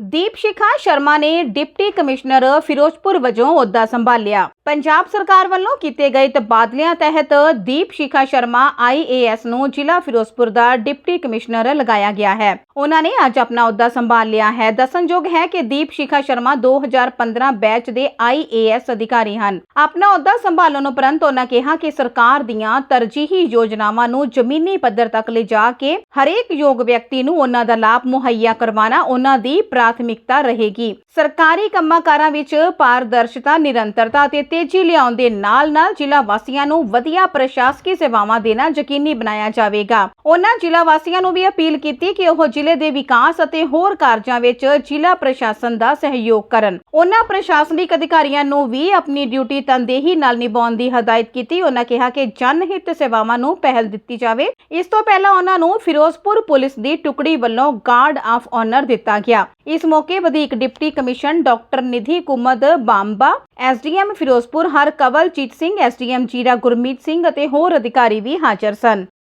ਦੀਪ ਸ਼ਿਖਾ ਸ਼ਰਮਾ ਨੇ deputy commissioner Firozpur ਵਜੋਂ ਅਹੁਦਾ ਸੰਭਾਲਿਆ। ਪੰਜਾਬ ਸਰਕਾਰ ਵੱਲੋਂ ਕੀਤੇ ਗਏ ਤਬਾਦਲਿਆਂ ਤਹਿਤ ਦੀਪ ਸ਼ਿਖਾ ਸ਼ਰਮਾ ਆਈਏਐਸ ਨੂੰ ਜ਼ਿਲ੍ਹਾ ਫਿਰੋਜ਼ਪੁਰ ਦਾ ਡਿਪਟੀ ਕਮਿਸ਼ਨਰ ਲਗਾਇਆ ਗਿਆ ਹੈ। ਉਹਨਾਂ ਨੇ ਅੱਜ ਆਪਣਾ ਅਹੁਦਾ ਸੰਭਾਲ ਲਿਆ ਹੈ। ਦੱਸਣਯੋਗ ਹੈ ਕਿ ਦੀਪ ਸ਼ਿਖਾ ਸ਼ਰਮਾ 2015 ਬੈਚ ਦੇ ਆਈਏਐਸ ਅਧਿਕਾਰੀ ਹਨ। ਆਪਣਾ ਅਹੁਦਾ ਸੰਭਾਲਣ ਉਪਰੰਤ ਉਹਨਾਂ ਕਿਹਾ ਕਿ ਸਰਕਾਰ ਦੀਆਂ ਤਰਜੀਹੀ ਯੋਜਨਾਵਾਂ ਨੂੰ ਜ਼ਮੀਨੀ ਪੱਧਰ ਤੱਕ ਲਿਜਾ ਕੇ ਹਰੇਕ ਯੋਗ ਵਿਅਕਤੀ ਨੂੰ ਉਹਨਾਂ ਦਾ ਲਾਭ ਮੁਹੱਈਆ ਕਰਵਾਉਣਾ ਉਹਨਾਂ ਦੀ ਪ੍ਰਾਥਮਿਕਤਾ ਰਹੇਗੀ। ਸਰਕਾਰੀ ਕੰਮਾਂ-ਕਾਰਾਂ ਵਿੱਚ ਪਾਰਦਰਸ਼ਤਾ, ਨਿਰੰਤਰਤਾ ਅਤੇ ਤੇਜ਼ੀ ਲਿਆਉਣ ਦੇ ਨਾਲ-ਨਾਲ ਜ਼ਿਲ੍ਹਾ ਵਾਸੀਆਂ ਨੂੰ ਵਧੀਆ ਪ੍ਰਸ਼ਾਸਕੀ ਸੇਵਾਵਾਂ ਦੇਣਾ ਯਕੀਨੀ ਬਣਾਇਆ ਜਾਵੇਗਾ। ਉਹਨਾਂ ਜ਼ਿਲ੍ਹਾ ਵਾਸੀਆਂ ਨੂੰ ਵੀ ਅਪੀਲ ਕੀਤੀ ਕਿ ਉਹ ਜ਼ਿਲ੍ਹੇ ਦੇ ਵਿਕਾਸ ਅਤੇ ਹੋਰ ਕਾਰਜਾਂ ਵਿੱਚ ਜ਼ਿਲ੍ਹਾ ਪ੍ਰਸ਼ਾਸਨ ਦਾ ਸਹਿਯੋਗ ਕਰਨ। ਉਹਨਾਂ ਪ੍ਰਸ਼ਾਸਨਿਕ ਅਧਿਕਾਰੀਆਂ ਨੂੰ ਵੀ ਆਪਣੀ ਡਿਊਟੀ ਤਨਦੇਹੀ ਨਾਲ ਨਿਭਾਉਣ ਦੀ ਹਦਾਇਤ ਕੀਤੀ। ਉਹਨਾਂ ਕਿਹਾ ਕਿ ਜਨਹਿਤ ਸੇਵਾਵਾਂ ਨੂੰ ਪਹਿਲ ਦਿੱਤੀ ਜਾਵੇ। ਇਸ ਤੋਂ ਪਹਿਲਾਂ ਉਹਨਾਂ ਨੂੰ ਫਿਰੋਜ਼ਪੁਰ ਪੁਲਿਸ ਦੀ ਟੁਕੜੀ ਵੱਲੋਂ ਗਾਰਡ ਆਫ ਆਨਰ ਦਿੱਤਾ ਗਿਆ। ਇਸ ਇਸ ਮੌਕੇ ਵਧੀਕ deputy commission doctor Nidhi Kumud Bamba SDM Ferozepur ਹਰ ਕਵਲਜੀਤ ਸਿੰਘ ਐਸਡੀਐਮ ਜੀਰਾ ਗੁਰਮੀਤ ਸਿੰਘ ਅਤੇ ਹੋਰ ਅਧਿਕਾਰੀ ਵੀ ਹਾਜ਼ਰ ਸਨ।